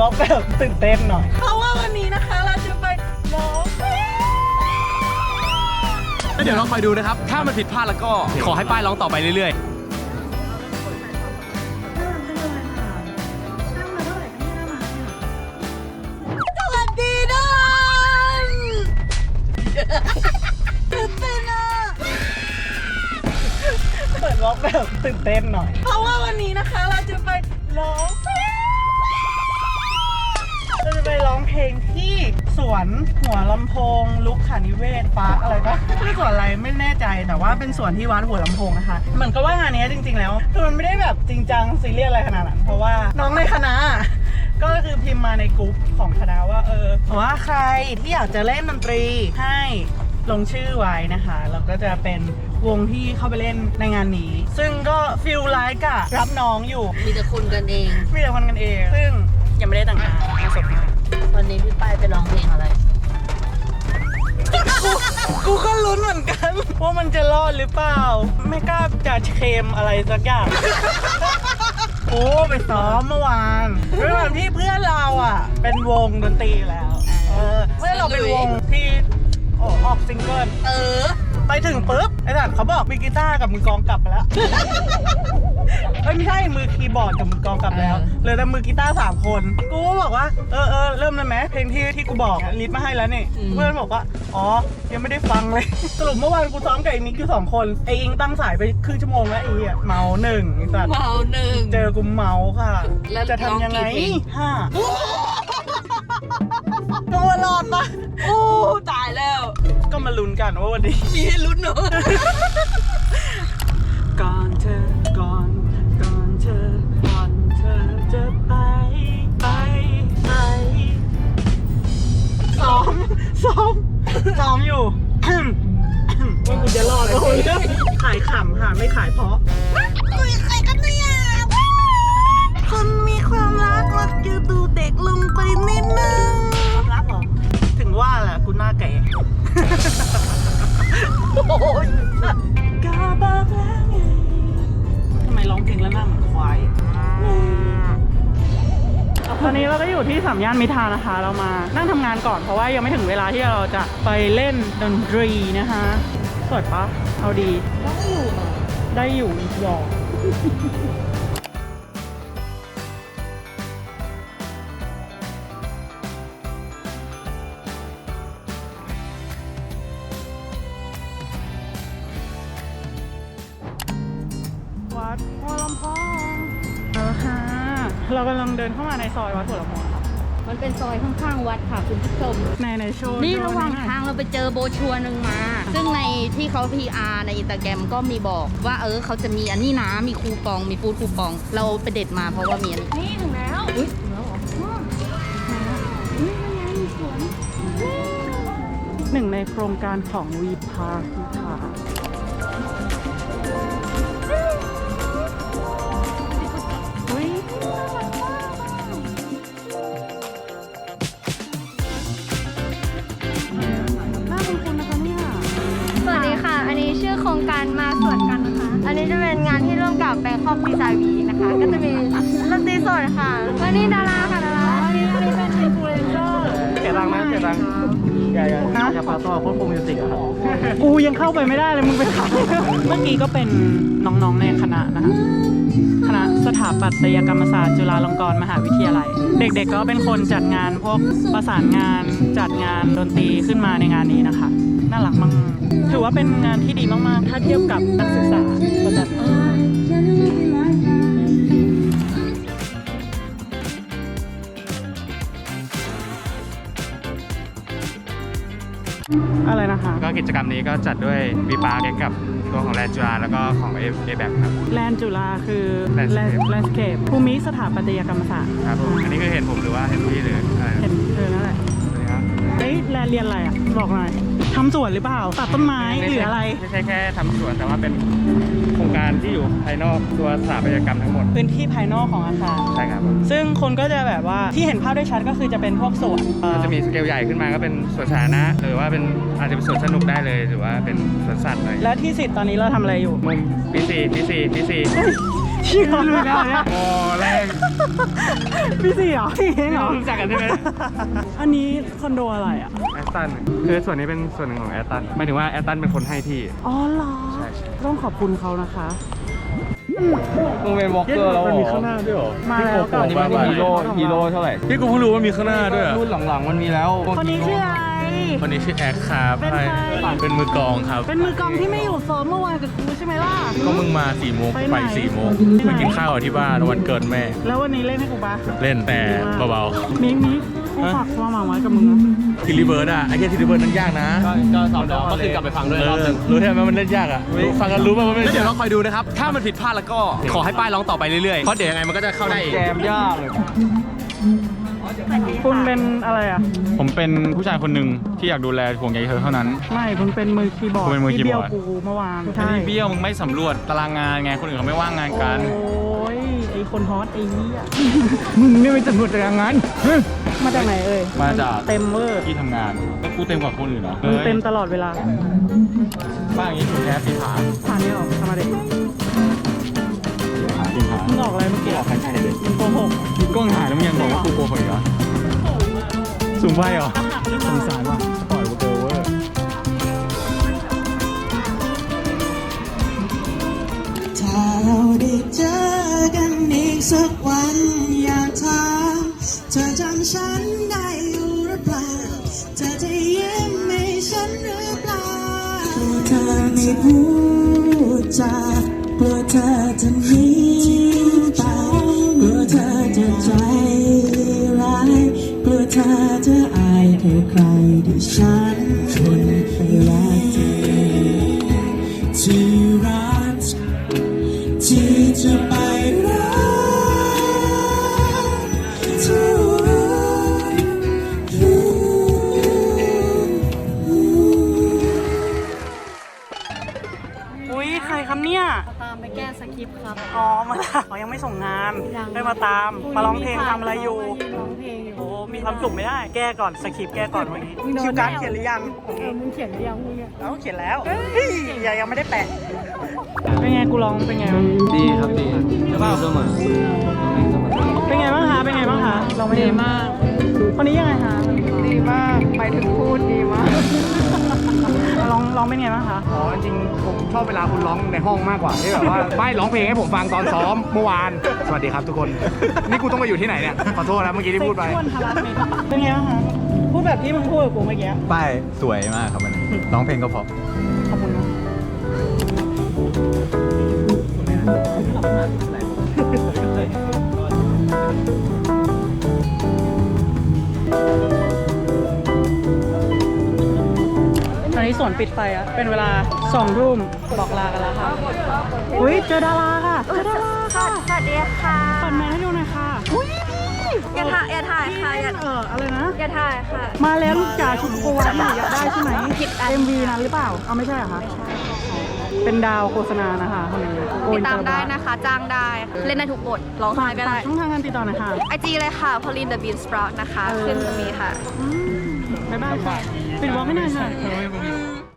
ร็อกแบบตื่นเต้นหน่อย เพราะว่าวันนี้นะคะเราจะไปร้องเพลงแล้วเดี๋ยวลองคอยดูนะครับ ถ้ามันผิดพลาดแล้วก็ ขอให้ป้ายร้องต่อไปเรื่อยสวัสดีด้วยตื่นเต้นอะเปิดร็อกแบบตื่นเต้นหน่อย เพราะว่าวันนี้นะคะเราจะไปร้อง องเพลงที่สวนหัวลำโพง ลุกขานิเวศปาร์คอะไรปะชื่อสวนอะไรไม่แน่ใจแต่ว่าเป็นสวนที่วัดหัวลำโพงนะคะเหมือนกับว่างานนี้จริง ๆ แล้วคือมันไม่ได้แบบจริงจังซีเรียสอะไรขนาดนั้นเพราะว่าน้องในคณะก็คือพิมพ์มาในกลุ่มของคณะว่าเออว่าใครที่อยากจะเล่นดนตรีให้ลงชื่อไว้นะคะแล้วก็จะเป็นวงที่เข้าไปเล่นในงานนี้ ซึ่งก็ฟิลไลค์กับรับน้องอยู่ มีแต่คนกันเอง มีแต่คนกันเอง ซึ่งยังไม่ได้แต่งงานมาสดมาก วันนี้พี่ป้ายไปร้องเพลงอะไร กูก็ลุ้นเหมือนกันว่ามันจะรอดหรือเปล่า ไม่กล้าจะเคลมอะไรสักอย่างโอ้ไปซ้อมเมื่อวานด้วยความที่เพื่อนเราอะ เป็นวงดนตรีอยู่แล้ว เออเพื่อนเราเป็นวงที่ออกออกซิงเกิล เออ ไปถึงปุ๊บไอ้สัตว์เขาบอกมีกีตาร์กับมือกลองกลับไปแล้ว เอ้ยไม่ใช่มือคีย์บอร์ดกับมือกลองกลับแล้วเหลือแต่มือกีตาร์สามคน กูก็บอกว่าเออเออเริ่มเลยไหมเพลงที่ที่กูบอกอะลิสต์มาให้แล้วนี่เพื่อนบอกว่าอ๋อยังไม่ได้ฟังเลย สรุปเมื่อวานกูซ้อมกับไอ้นิกอยู่สองคนไอ้อิงตั้งสายไปครึ่งชั่วโมงแล้วไอ้เหี้ยเมาหนึ่งไอ้สัตว์ เมาหนึ่ง เจอกูเมาค่ะแล้วจะทำยังไงร้องกี่เพลง ห้าตัวรอดปะโอ้ตายแล้ว ก็มาลุ้นกันว่าวันนี้ มีให้ลุ้นเนอะก่อนเธอ ก่อน ก่อนเธอ ก่อนเธอจะไป ไป ไปซ้อมซ้อมซ้อมอยู่ ว่ากูจะรอดก็คนเรื่องขายขำค่ะ ไม่ขายเพราะ คุยใครกันเนี่ยคนมีความรักมักจะดูเด็กลงไปนิดนึง ความรักเหรอ ถึงว่าแหละกูหน้าแก่โอ้ย กาบอกแล้วไงทำไมร้องเพลงแล้วหน้าเหมือนควายตอนนี้เราก็อยู่ที่สามย่านมิทานะคะ เรามานั่งทำงานก่อนเพราะว่ายังไม่ถึงเวลาที่เราจะไปเล่นดนตรีนะคะสวยปะเอาดี ได้อยู่ได้อยู่หยอก หัวลำโพงเอาละค่ะ เรากำลังเดินเข้ามาในซอยวัดหัวลำโพงค่ะมันเป็นซอยข้างๆวัดค่ะคุณผู้ชม ในในโชว์นี่โชระหว่างอยทางเราไปเจอโบรชัวร์หนึ่งมา ซึ่งในที่เขา PR ในอินสตาแกรมก็มีบอกว่าเออเขาจะมีอันนี้นะมีคูปอง มีฟูดคูปอง เราไปเด็ดมาเพราะว่ามีอันนี้นี่ถึงแล้วอุ้ยถึงแล้วเหรออุ้ยเป็นไงมีสวนหนึ่งในโครงการของวีพาร์คค่ะ แบงคอกดีไซน์วีนะคะ ก็จะมีดนตรีสดค่ะ วันนี้ดาราค่ะดาราอันนี้อันนี้เป็นอินฟลูเอนเซอร์เสียตังค์นะเสียตังค์อย่าอย่าอย่าพาต่อโค้ชโคมิวสิกครับกูยังเข้าไปไม่ได้เลยมึงไปถามเมื่อกี้ก็เป็นน้องๆในคณะนะคะ คณะสถาปัตยกรรมศาสตร์จุฬาลงกรณ์มหาวิทยาลัย เด็กๆก็เป็นคนจัดงานพวกประสานงานจัดงานดนตรีขึ้นมาในงานนี้นะคะ น่ารักมากถือว่าเป็นงานที่ดีมากๆ ถ้าเทียบกับนักศึกษาประจัด อะไรนะคะ ก็กิจกรรมนี้ก็จัดด้วยวีปาร์กกับตัวของแลนจูอาแล้วก็ของเอเอแบครับ แลนด์จุฬาคือ Landscape แลนด์สเคปภูมิสถาปัตยกรรมศาสตร์ครับผมอันนี้คือเห็นผมหรือว่าเห็นพี่หรืออะไร เห็นเออนั่นแหละ แลนด์เรียนอะไรอะ บอกหน่อยทำสวนหรือเปล่า ตัดต้นไม้หรืออะไร ไม่ใช่แค่ทำสวนแต่ว่าเป็นโครงการที่อยู่ภายนอกตัวสถาปัตยกรรมทั้งหมดพื้นที่ภายนอกของอาคาร ใช่ครับซึ่งคนก็จะแบบว่าที่เห็นภาพได้ชัดก็คือจะเป็นพวกสวนก็จะมีสเกลใหญ่ขึ้นมาก็เป็นสวนสาธารณะหรือว่าเป็นอาจจะเป็นสวนสนุกได้เลยหรือว่าเป็นสวนสัตว์อะไรและที่สิทธิ์ตอนนี้เราทำอะไรอยู่ มุมปีสี่ปีสี่ปีสี่ เชื่อเลยนะเนี่ยโอ้แรงพี่สี่เหรอสี่เองเหรอรู้จักกันใช่ไหมอันนี้คอนโดอะไรอะแอตตันคือส่วนนี้เป็นส่วนหนึ่งของแอตตันหมายถึงว่าแอตตันเป็นคนให้ที่ อ๋อเหรอใช่ใช่ต้องขอบคุณเขานะคะมึงเป็นวอล์กเกอร์แล้วเหรมันมีอข้างหน้าด้วยเหรอ มาแล้วอันนี้มันฮีโร่ฮีโร่เท่าไหร่พี่กูเพิ่งรู้ว่ามีข้างหน้าด้วยอะรุ่นหลังๆมันมีแล้วคนนี้ชื่ออะไร คนนี้ชื่อแอคครับเป็นใครเป็นมือกลองครับ เป็นมือกลองที่ไม่อยู่ซ้อมเมื่อวานกับกูใช่ไหมล่ะ ก็มึงมา4ี่โมงไปไหนไป4ี่โมงไปกินข้าวที่บ้านวันเกิดแม่ แล้ววันนี้เล่นให้กูปะเล่นแต่เบามิกมิกกูฝากความหวังไว้กับมึงนะๆทิลิเบิร์ดอะไอ้แค่ทิลิเบิร์ดนั่นยากนะก็ซ้อมแล้วก็คือกลับไปฟังด้วยเอรอบอนึงรู้ใช่ไหมมันเล่นยากอะฟังกันรู้ป่ะว่ามันเดี๋ยวเราคอยดูนะครับ ถ้ามันผิดพลาดแล้วก็ขอให้ป้ายร้องต่อไปเรื่อยๆ เพราะเดี๋ยวยังไงมันก็จะเข้าได้เองแจมยากเลย คุณเป็นอะไรอะ ผมเป็นผู้ชายคนหนึ่งที่อยากดูแลห่วงใยเธอเท่านั้น ไม่คุณเป็นมือคีย์บอร์ดกูเป็นมือคีย์บอร์ด ที่เบี้ยวกูเมื่อวานไม่ได้เบี้ยวมึงไม่สำรวจตารางงานไงคนอื่นเขาไม่ว่างงานกัน โอ้ยไอคนฮอตไอ้นี้อะมึงไม่ไปสำรวจตารางงานเฮ้ยมาจากไหนเอ่ยมาจาก เต็มเวอร์ที่ทำงานแล้วกูเต็มกว่าคนอื่นเหรอมึงเต็มตลอดเวลาบ้านอย่างนี้ถูกแค่สีขาผ่านนี้ออกทำมาเด็กขาสีขามึง ออกอะไรเมื่อกี้ออกใครใช่เลยมึงโกหกมีกล้องถ่ายแล้วมึงยังบอกว่ากูโกหกอีกเหรอสูงไปเหรอสงสารว่ะปล่อยกูเจอเวอร์ถ้าเราได้เจอกันอีกสักวันอยากถามเธอจำฉันได้อยู่หรือเปล่าเธอจะยิ้มให้ฉันหรือเปล่ากลัวเธอไม่พูดจากลัวเธอจะห ธอใครที่ฉันคนไปรักเธอที่รักที่จะไปรักเธออุ้ยใครครับเนี่ย ตามไปแก้สคริปต์ครับ อ๋อ มาเขายังไม่ส่งงาน ยัง ได้มาตาม มาร้องเพลงทำอะไรอยู่ ความสุขไม่ได้ แก้ก่อนสคริปต์แก้ก่อนวันนี้คิวการ์ดเขียนหรือยังเออมึงเขียนหรือยังมึงเนี่ยเอ้าเขียนแล้วเฮ้ยยังยังไม่ได้แปะ เป็นไงกูร้องเป็นไงบ้างดีครับดีเบ้าเสมอเป็นไงบ้างคะเป็นไงบ้างคะร้องไม่ดีมากคนนี้ยังไงคะดีมากไปถึงพูดดีมากร้ องร้องเป็นไงบ้างคะอ๋อจริงๆผมชอบเวลาคุณร้องในห้องมากกว่าที่แบบว่า ไม่ร้องเพลงให้ผมฟังตอนซ้อมเมื่อวาน สวัสดีครับทุกคน นี่กูต้องมาอยู่ที่ไหนเนี่ย ขอโทษนะเมื่อกี้ที่พูดไป เซ็กชวลฮาราสเมนต์เป็นไงบ้างคะพูดแบบที่มึงพูดกับกูเมื่อกี้ป้ายสวยมากครับมันร้องเพลงก็เพราะขอบคุณนะ สวนปิดไฟอะเป็นเวลาสองทุ่มบอกลากันแล้วค่ะ อุ้ยเจอดาราค่ะ เจอดาราค่ะสวัสดีค่ะปัดแมนให้ดูหน่อยค่ะ อุ้ยอย่าถ่ายอย่าถ่ายค่ะอย่าเอออะไรนะ อย่าถ่ายค่ะ มาแล้วลูกจ๋าชุดโกวาหนูอยากได้ใช่ไหมผิดอัน MV นั้นหรือเปล่า เอาไม่ใช่เหรอคะเป็นดาวโฆษณานะคะคนนี้โกติอิดนตามเตอร์ได้นะคะ จ้างได้ เล่นได้ทุกบทร้องไห้ก็ได้ช่องทางการติดต่อหน่อยค่ะไอจีเลยค่ะ Pauline the Bean Sprout นะคะ ขึ้นตรงนี้ค่ะบ๊ายบายค่ะ ปิดวอล์กให้หน่อยค่ะ